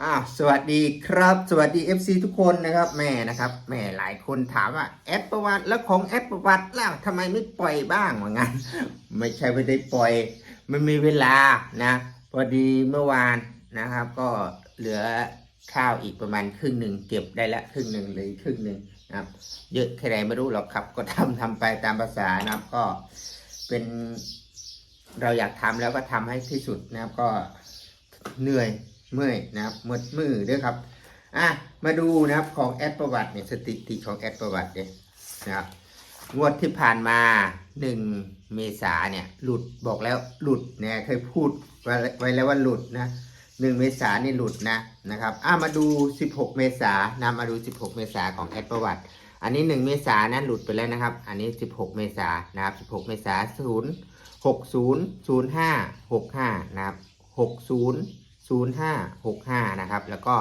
อ้าวสวัสดีครับ สวัสดี FC ทุกคนนะครับแม่นะครับแม่หลายคนถามว่าแอดประวัติแล้วของแอดประวัติล่ะทำไมไม่ปล่อยบ้างว่างั้น ไม่ใช่ไม่ได้ปล่อยไม่มีเวลานะพอดีเมื่อวานนะครับ ก็เหลือข้าวอีกประมาณครึ่งหนึ่งเก็บได้ละครึ่งหนึ่งเลยครึ่งหนึ่งนะครับ เยอะแค่ไหนไม่รู้หรอกครับ ก็ทำทำไปตามภาษานะครับก็เป็นเราอยากทำแล้วก็ทำให้ที่สุดนะครับก็เหนื่อย เมื่อยนะครับหมดมือด้วยครับอะมาดูนะครับของแอดประวัติเนี่ยสถิติของแอดประวัติเนี่ยนะครับงวดที่ผ่านมาหนึ่งเมษาเนี่ยหลุดบอกแล้วหลุดเนี่ยเคยพูดไว้แล้วว่าหลุดนะหนึ่งเมษานี่หลุดนะนะครับอะมาดู 16 เมษานะมาดู 16 เมษาของแอดประวัติ อันนี้ 1 เมษานะหลุดไปแล้วนะครับ อันนี้ 16 เมษานะครับ 16 เมษาศูนย์หกศูนย์ศูนย์ห้าหกห้านะครับห กศูนย์ศูนย์ห้าหกห้านะครับ แล้วก็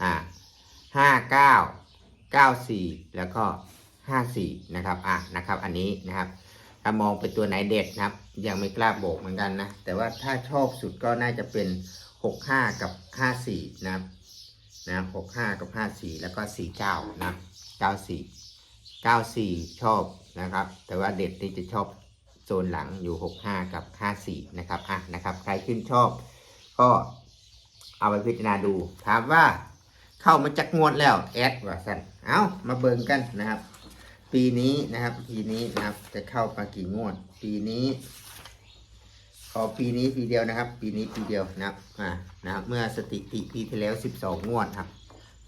อ่าห้าเก้าเก้าสี่แล้วก็ห้าสี่นะครับอะนะครับ อันนี้นะครับ ถ้ามองเป็นตัวไหนเด็ดนะครับ ยังไม่กล้าบอกเหมือนกันนะ แต่ว่าถ้าชอบสุดก็น่าจะเป็นหกห้ากับห้าสี่นะครับนะครับหกห้ากับห้าสี่แล้วก็สี่เก้านะเก้าสี่เก้าสี่ชอบนะครับ แต่ว่าเด็ดที่จะชอบโซนหลังอยู่ 65 กับ 54 นะครับ อะ นะครับ ใครขึ้นชอบก็ เอาไปพิจารณาดู ถามว่าเข้ามาจักงวดแล้วแอดว่าสันเอามาเบิ่งกันนะครับ ปีนี้นะครับ ปีนี้นะครับจะเข้ามากี่งวด ปีนี้ขอปีนี้ปีเดียวนะครับ ปีนี้ปีเดียวนะครับอ่านะครับเมื่อสถิติปีที่แล้ว12งวดครับ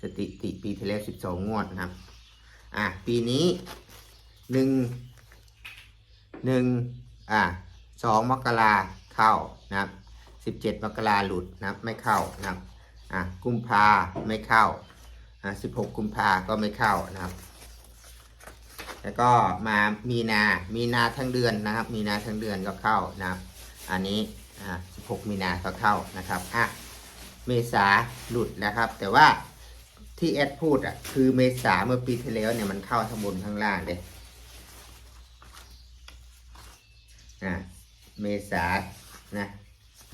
สถิติปีที่แล้ว12งวดนะครับ อะปีนี้หนึ่งหนึ่งอ่าสองมกราเข้านะครับ สิบเจ็ดมกราหลุดนะครับไม่เข้านะครับอ่ากุมภาไม่เข้าอ่าสิบหกกุมภาก็ไม่เข้านะครับ แล้วก็มามีนา มีนาทั้งเดือนนะครับ มีนาทั้งเดือนก็เข้านะครับ อันนี้อ่าสิบหกมีนาก็เข้านะครับอะเมษาหลุดนะครับ แต่ว่าที่แอดพูดอะคือเมษาเมื่อปีที่แล้วเนี่ยมันเข้าทั้งบนทั้งล่างเลยอ่าเมษานะ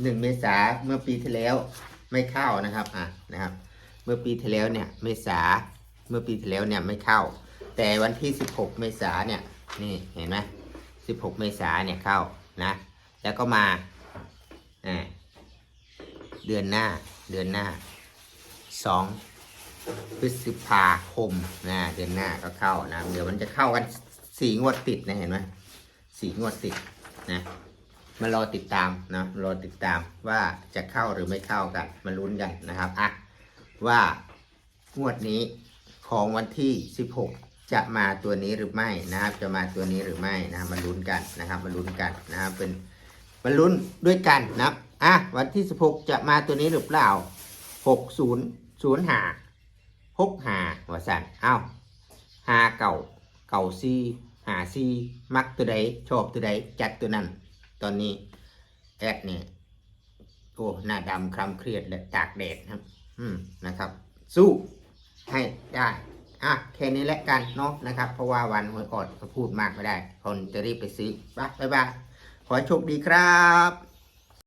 หนึ่งเมษาเมื่อปีที่แล้วไม่เข้านะครับอะนะครับ เมื่อปีที่แล้วเนี่ยเมษาเมื่อปีที่แล้วเนี่ยไม่เข้า แต่วันที่ 16 เมษาเนี่ยนี่เห็นไหม16 เมษาเนี่ยเข้านะแล้วก็มาอ่าเดือนหน้าเดือนหน้าสองพฤษภาคมนะเดือนหน้าก็เข้านะเดี๋ยวมันจะเข้ากันสี่งวดติดนะเห็นไหมสี่งวดติดนะ มารอติดตามนะรอติดตามว่าจะเข้าหรือไม่เข้ากันมาลุ้นกันนะครับอะว่างวดนี้ของวันที่ 16 จะมาตัวนี้หรือไม่นะครับ จะมาตัวนี้หรือไม่นะมาลุ้นกันนะครับมาลุ้นกันนะครับเป็นมาลุ้นด้วยกันนะครับอะวันที่ 16 จะมาตัวนี้หรือเปล่า 60 0หา6หาว่าสันเอ้าหาเก่าเก่าซีหาซีมักตัวใดชอบตัวใดจัดตัวนั้น ตอนนี้แอดเนี่ยโอ้หน้าดำคล้ำเครียดและตากแดดครับ อืมนะครับ สู้ให้ได้อะแค่นี้แหละกันเนาะนะครับ เพราะว่าวันหวยออดก็พูดมากไม่ได้ คนจะรีบไปซื้อไปบ๊ายบายขอโชคดีครับ